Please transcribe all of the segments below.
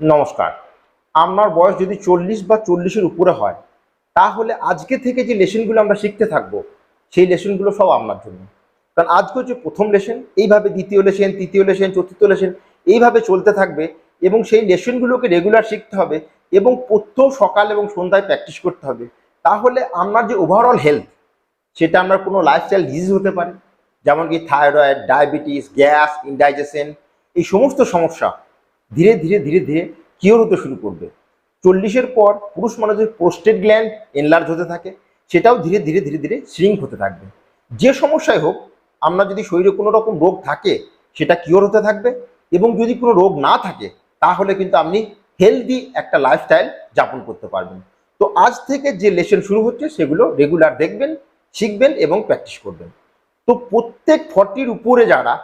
নমস্কার। আপনার বয়স যদি চল্লিশ বা চল্লিশের উপরে হয়, তাহলে আজকে থেকে যে লেসনগুলো আমরা শিখতে থাকব, সেই লেসনগুলো সব আপনার জন্য। কারণ আজকে হচ্ছে প্রথম লেসন এইভাবে দ্বিতীয় লেসন তৃতীয় লেসন চতুর্থ লেসন এইভাবে চলতে থাকবে এবং সেই লেসনগুলোকে রেগুলার শিখতে হবে এবং প্রত্যহ সকাল এবং সন্ধ্যায় প্র্যাকটিস করতে হবে। তাহলে আপনার যে ওভারঅল হেলথ সেটা আপনার কোনো লাইফস্টাইল ডিজিজ হতে পারে যেমন কি থাইরয়েড ডায়াবেটিস গ্যাস ইনডাইজেশন এই সমস্ত সমস্যা ধীরে ধীরে ধীরে ধীরে কিওর হতে শুরু করবে। চল্লিশের পর পুরুষ মানুষের প্রোস্টেট গ্ল্যান্ড এনলার্জ হতে থাকে, সেটাও ধীরে ধীরে ধীরে ধীরে শ্রিঙ্ক হতে থাকবে। যে সমস্যায় হোক আপনার যদি শরীরে কোনো রকম রোগ থাকে, সেটা কিওর হতে থাকবে এবং যদি কোনো রোগ না থাকে, তাহলে কিন্তু আপনি হেলদি একটা লাইফস্টাইল যাপন করতে পারবেন। তো আজ থেকে যে লেসন শুরু হচ্ছে, সেগুলো রেগুলার দেখবেন, শিখবেন এবং প্র্যাকটিস করবেন। তো প্রত্যেক ফর্টির উপরে যারা,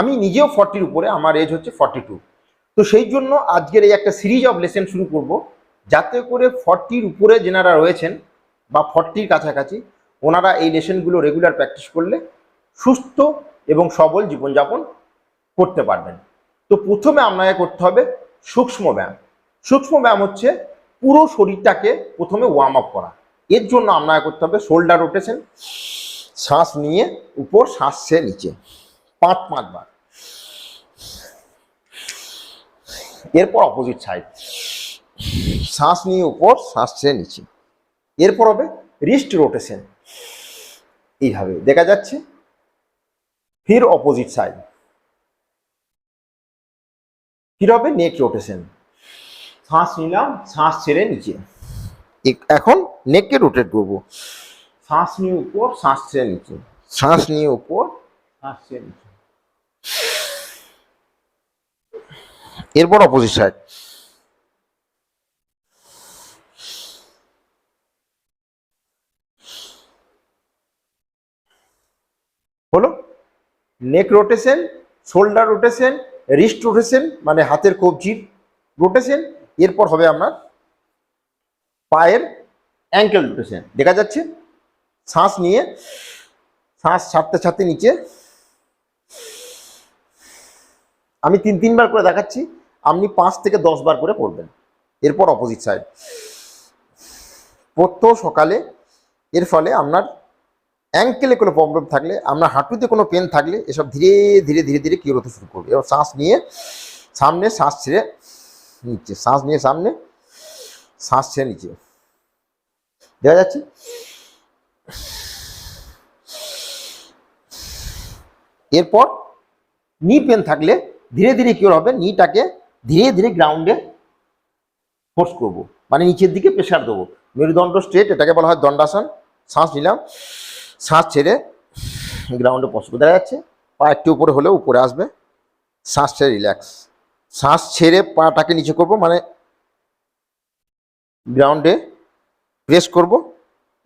আমি নিজেও ফর্টির উপরে, আমার এজ হচ্ছে ফর্টি টু তো সেই জন্য আজকের এই একটা সিরিজ অফ লেসন শুরু করব। যাতে করে ফর্টির উপরে যেনারা রয়েছেন বা ফর্টির কাছাকাছি, ওনারা এই লেসনগুলো রেগুলার প্র্যাকটিস করলে সুস্থ এবং সবল জীবনযাপন করতে পারবেন। তো প্রথমে আপনাকে করতে হবে সূক্ষ্ম ব্যায়াম। সূক্ষ্ম ব্যায়াম হচ্ছে পুরো শরীরটাকে প্রথমে ওয়ার্ম আপ করা। এর জন্য আপনাকে করতে হবে শোল্ডার রোটেশন শ্বাস নিয়ে, উপর শ্বাস নিচে। পাঁচ পাঁচবার। এরপর অপোজিট সাইড শ্বাস নিয়ে উপর, শ্বাস ছেড়ে নিচে। এরপর হবে রিস্ট রোটেশন এইভাবে দেখা যাচ্ছে। ফির অপোজিট সাইড ফির হবে নেক রোটেশন শ্বাস নিলাম, শ্বাস ছেড়ে নিচে। এখন নেককে রোটেট করব। শ্বাস নিয়ে উপর, শ্বাস ছেড়ে নিচে। শ্বাস নিয়ে উপর, শ্বাস ছেড়ে নিচে। এরপর অপোজিট সাইড। হলো neck rotation, shoulder rotation, wrist rotation মানে হাতের কবজির রোটেশন। এরপর হবে আপনার পায়ের অ্যাঙ্কেল রোটেশন। দেখা যাচ্ছে শ্বাস নিয়ে, শ্বাস ছাড়তে ছাড়তে নিচে। আমি তিন তিনবার করে দেখাচ্ছি। আপনি পাঁচ থেকে দশ বার করে করবেন এরপর অপোজিট সাইড প্রত্যহ সকালে, এর ফলে আপনার অ্যাঙ্কেলে কোনো প্রবলেম থাকলে, আপনার হাঁটুতে কোনো পেন থাকলে, এসব ধীরে ধীরে ধীরে ধীরে কিওর হতে শুরু করবে। এবার শ্বাস নিয়ে, সামনে শ্বাস ছেড়ে নিচে শ্বাস নিয়ে সামনে, শ্বাস ছেড়ে নিচে দেখা যাচ্ছে? এরপর নি পেন থাকলে ধীরে ধীরে কি হবে। নিটাকে ধীরে ধীরে গ্রাউন্ডে ফোর্স করব। মানে নিচের দিকে প্রেশার দেবো। মেরুদণ্ড স্ট্রেট এটাকে বলা হয় দণ্ডাসন। শ্বাস নিলাম। শ্বাস ছেড়ে গ্রাউন্ডে পশ করে দেখা যাচ্ছে, পা একটু উপরে হলেও উপরে আসবে। শ্বাস ছেড়ে রিল্যাক্স শ্বাস ছেড়ে পাটাকে নিচে করব মানে গ্রাউন্ডে প্রেস করব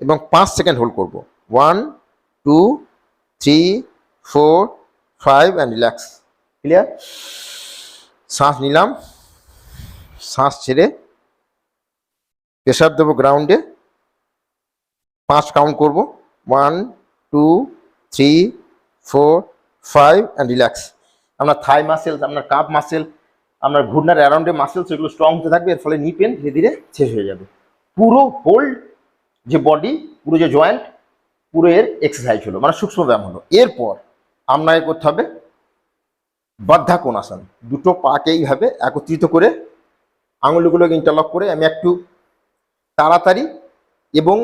এবং পাঁচ সেকেন্ড হোল্ড করব। One two three four five and relax clear শ্বাস নিলাম। শ্বাস ছেড়ে প্রেশার দেবো গ্রাউন্ডে পাঁচ কাউন্ট করব। One two three four five and relax আপনার থাই মাসেলস আপনার কাপ মাসেল আপনার ঘূর্ণার অ্যারাউন্ডে মাসেলস এগুলো স্ট্রং হতে থাকবে, এর ফলে নি পেন ধীরে ধীরে শেষ হয়ে যাবে। পুরো হোল্ড যে বডি পুরো যে জয়েন্ট পুরো এর এক্সারসাইজ হলো মানে সূক্ষ্ম ব্যায়াম হলো। এরপর আপনাকে করতে হবে বদ্ধাকোনাসন দুটো পাকে এইভাবে একত্রিত করে আঙুলগুলোকে ইন্টারলক করে আমি একটু তাড়াতাড়ি এবং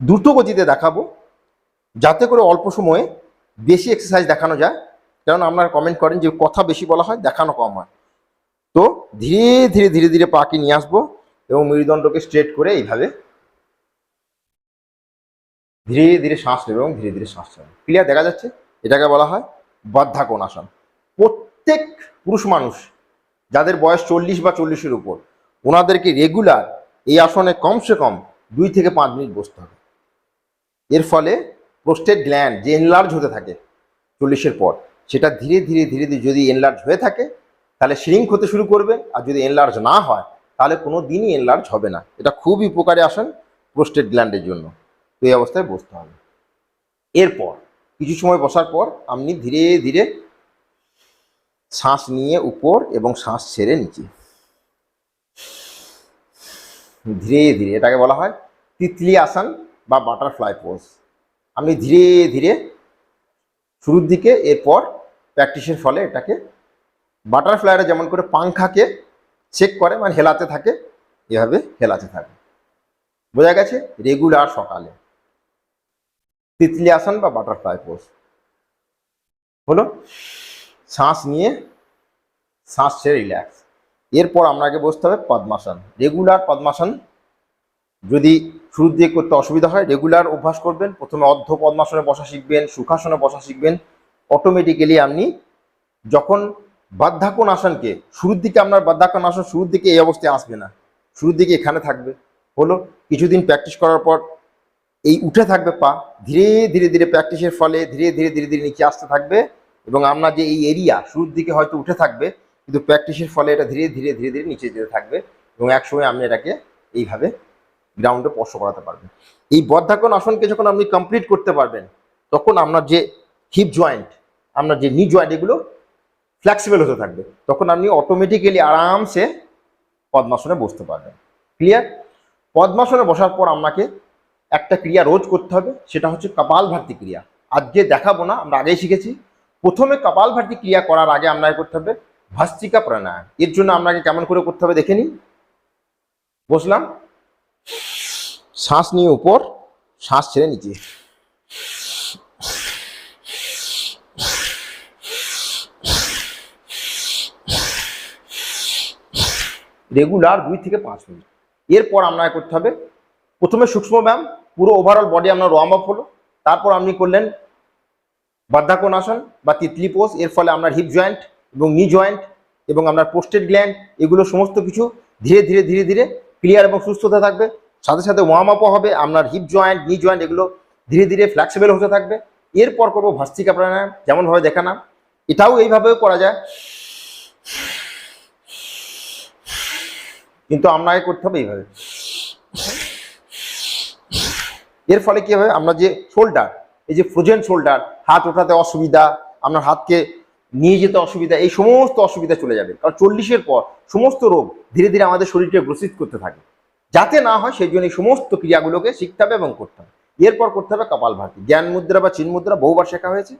দ্রুত গতিতে দেখাবো, যাতে করে অল্প সময়ে বেশি এক্সারসাইজ দেখানো যায়। কারণ আপনারা কমেন্ট করেন যে কথা বেশি বলা হয়, দেখানো কম হয়। তো ধীরে ধীরে ধীরে ধীরে পাকে নিয়ে আসব এবং মেরুদণ্ডকে স্ট্রেট করে এইভাবে ধীরে ধীরে শ্বাস নেবে এবং ধীরে ধীরে শ্বাস নেবে ক্লিয়ার দেখা যাচ্ছে? এটাকে বলা হয় বদ্ধাকোনাসন প্রত্যেক পুরুষ মানুষ যাদের বয়স চল্লিশ বা চল্লিশের উপর, ওনাদেরকে রেগুলার এই আসনে কমসে কম দুই থেকে পাঁচ মিনিট বসতে হবে। এর ফলে প্রোস্টেট গ্ল্যান্ড যে এনলার্জ হতে থাকে চল্লিশের পর, সেটা ধীরে ধীরে ধীরে ধীরে যদি এনলার্জ হয়ে থাকে, তাহলে শ্রিঙ্ক হতে শুরু করবে। আর যদি এনলার্জ না হয়, তাহলে কোনো দিনই এনলার্জ হবে না। এটা খুবই উপকারী আসন প্রোস্টেট গ্ল্যান্ডের জন্য। তো এই অবস্থায় বসতে হবে। এরপর কিছু সময় বসার পর আপনি ধীরে ধীরে শ্বাস নিয়ে উপর এবং শ্বাস ছেড়ে নিচে। ধীরে ধীরে এটাকে বলা হয় তিতলি আসন বা বাটারফ্লাই পোজ আপনি ধীরে ধীরে শুরুর দিকে, এরপর প্র্যাকটিসের ফলে এটাকে বাটারফ্লাইরা যেমন করে পাংখাকে চেক করে মানে হেলাতে থাকে, এভাবে হেলাতে থাকে। বোঝা গেছে? রেগুলার সকালে। তিতলি আসন বা বাটারফ্লাই পোজ হলো, শ্বাস নিয়ে শ্বাস ছেড়ে রিল্যাক্স এরপর আপনাকে বসতে হবে পদ্মাসন। রেগুলার পদ্মাসন, যদি শুরুর দিকে করতে অসুবিধা হয় রেগুলার অভ্যাস করবেন। প্রথমে অর্ধ পদ্মাসনে বসা শিখবেন, সুখাসনে বসা শিখবেন। অটোমেটিক্যালি আপনি যখন বাধ্যাকোণ আসনকে শুরুর দিকে আপনার বাধ্যাকোণ আসন শুরুর দিকে এই অবস্থায় আসবে না। শুরুর দিকে এখানে থাকবে। হলো, কিছুদিন প্র্যাকটিস করার পর এই উঠে থাকবে পা, ধীরে ধীরে ধীরে প্র্যাকটিসের ফলে ধীরে ধীরে ধীরে ধীরে নিচে আসতে থাকবে এবং আপনার যে এই এরিয়া শুরুর দিকে হয়তো উঠে থাকবে, কিন্তু প্র্যাকটিসের ফলে এটা ধীরে ধীরে ধীরে ধীরে নিচে যেতে থাকবে এবং একসময় আপনি এটাকে এইভাবে গ্রাউন্ডে স্পর্শ করাতে পারবেন। এই বদ্ধাকন আসনকে যখন আপনি কমপ্লিট করতে পারবেন, তখন আপনার যে হিপ জয়েন্ট আপনার যে নি জয়েন্ট এগুলো ফ্লেক্সিবল হতে থাকবে। তখন আপনি অটোমেটিক্যালি আরামসে পদ্মাসনে বসতে পারবেন। ক্লিয়ার পদ্মাসনে বসার পর আপনাকে একটা ক্রিয়া রোজ করতে হবে, সেটা হচ্ছে কপাল ভারতী ক্রিয়া। আজকে দেখাবো না, আমরা আগেই শিখেছি। প্রথমে কপাল ভারতী ক্রিয়া করার আগে আপনাকে করতে হবে ভাস্তিকা প্রাণায়াম। এর জন্য আপনাকে কেমন করে করতে হবে দেখে নিন বসলাম। শ্বাস নিয়ে উপর, শ্বাস ছেড়ে নিচে। রেগুলার দুই থেকে পাঁচ মিনিট। এরপর আপনাকে করতে হবে, প্রথমে সূক্ষ্ম ব্যায়াম পুরো ওভারঅল বডি আপনার ওয়ার্ম আপ হলো। তারপর আপনি করলেন বাধ্যাকোণ আসন বা তিতলি পোজ এর ফলে আপনার হিপ জয়েন্ট এবং নি জয়েন্ট এবং আপনার পোস্টেড গ্ল্যান্ড এগুলো সমস্ত কিছু ধীরে ধীরে ধীরে ধীরে ক্লিয়ার এবং সুস্থ হতে থাকবে। সাথে সাথে ওয়ার্ম আপও হবে, আপনার হিপ জয়েন্ট নি জয়েন্ট এগুলো ধীরে ধীরে ফ্লেক্সিবল হতে থাকবে। এরপর করব ভাস্তিকা প্রাণায়াম, যেমনভাবে দেখালাম। এটাও এইভাবেও করা যায়। কিন্তু আপনাকে করতে হবে এইভাবে। এর ফলে কি হবে আমরা যে শোল্ডার এই যে ফ্রোজেন শোল্ডার হাত ওঠাতে অসুবিধা, আপনার হাতকে নিয়ে যেতে অসুবিধা, এই সমস্ত অসুবিধা চলে যাবে। কারণ চল্লিশের পর সমস্ত রোগ ধীরে ধীরে আমাদের শরীরকে গ্রসিত করতে থাকে। যাতে না হয় সেই জন্য এই সমস্ত ক্রিয়াগুলোকে শিখতে হবে এবং করতে হবে। এরপর করতে হবে কপাল ভাতি। জ্ঞান মুদ্রা বা চিন মুদ্রা বহুবার শেখা হয়েছে।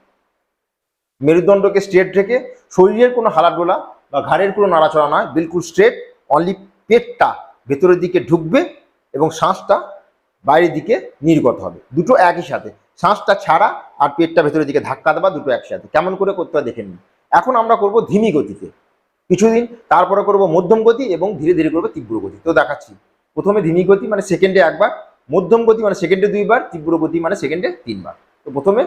মেরুদণ্ডকে স্ট্রেট রেখে শরীরের কোনো হালাডোলা বা ঘাড়ের কোনো নাড়াচড়া নয়, বিলকুল স্ট্রেট অনলি পেটটা ভেতরের দিকে ঢুকবে এবং শ্বাসটা বাইরের দিকে নির্গত হবে। দুটো একই সাথে। শ্বাসটা ছাড়া আর পেটটা ভেতরের দিকে ধাক্কা দেওয়া দুটো একসাথে কেমন করে করতে হয় দেখে এখন আমরা করব ধিমি গতিতে। কিছুদিন তারপরে করব মধ্যম গতি এবং ধীরে ধীরে করব তীব্র গতি। তো দেখাচ্ছি। প্রথমে ধিমি গতি মানে সেকেন্ডে একবার, মধ্যম গতি মানে সেকেন্ডে দুইবার, তীব্র গতি মানে সেকেন্ডে তিনবার। তো প্রথমে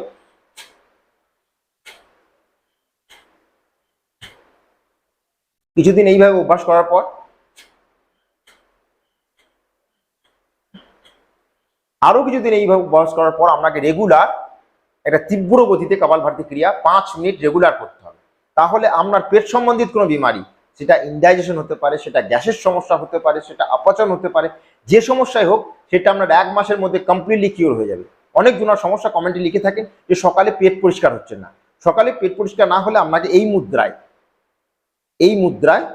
কিছুদিন এইভাবে অভ্যাস করার পর আরও কিছুদিন এইভাবে বয়স করার পর আপনাকে রেগুলার একটা তীব্র গতিতে কপাল ভারতী ক্রিয়া পাঁচ মিনিট রেগুলার করতে হবে। তাহলে আপনার পেট সম্বন্ধিত কোনো বিমারি, সেটা ইনডাইজেশন হতে পারে, সেটা গ্যাসের সমস্যা হতে পারে, সেটা অপচন হতে পারে, যে সমস্যাই হোক, সেটা আপনার এক মাসের মধ্যে কমপ্লিটলি কিওর হয়ে যাবে। অনেক জনের সমস্যা কমেন্টে লিখে থাকেন যে সকালে পেট পরিষ্কার হচ্ছে না। সকালে পেট পরিষ্কার না হলে আপনাকে এই মুদ্রায় এই মুদ্রায়,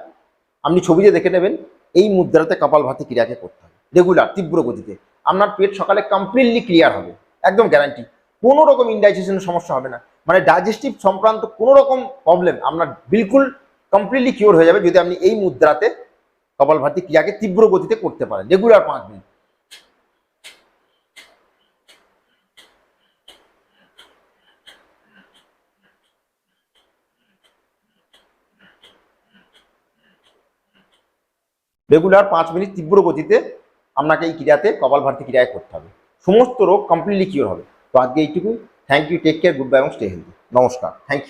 আপনি ছবিতে দেখে নেবেন, এই মুদ্রাতে কপাল ভাতি ক্রিয়াকে করতে হবে। রেগুলার তীব্র গতিতে। আপনার পেট সকালে কমপ্লিটলি ক্লিয়ার হবে, একদম গ্যারান্টি কোনো রকম ইনডাইজেশনের সমস্যা হবে না। মানে ডাইজেস্টিভ সংক্রান্ত কোনো রকম প্রবলেম আপনার বিলকুল কমপ্লিটলি কিওর হয়ে যাবে যদি আপনি এই মুদ্রাতে কপাল ভাতি ক্রিয়াকে তীব্র গতিতে করতে পারেন। রেগুলার পাঁচ মিনিট। রেগুলার পাঁচ মিনিট তীব্র গতিতে আপনাকে এই ক্রিয়াতে কপাল ভারতী ক্রিয়ায় করতে হবে। সমস্ত রোগ কমপ্লিটলি কিওর হবে। তো আজকে এইটুকু thank you take care good bye এবং স্টে হেলদি নমস্কার। Thank you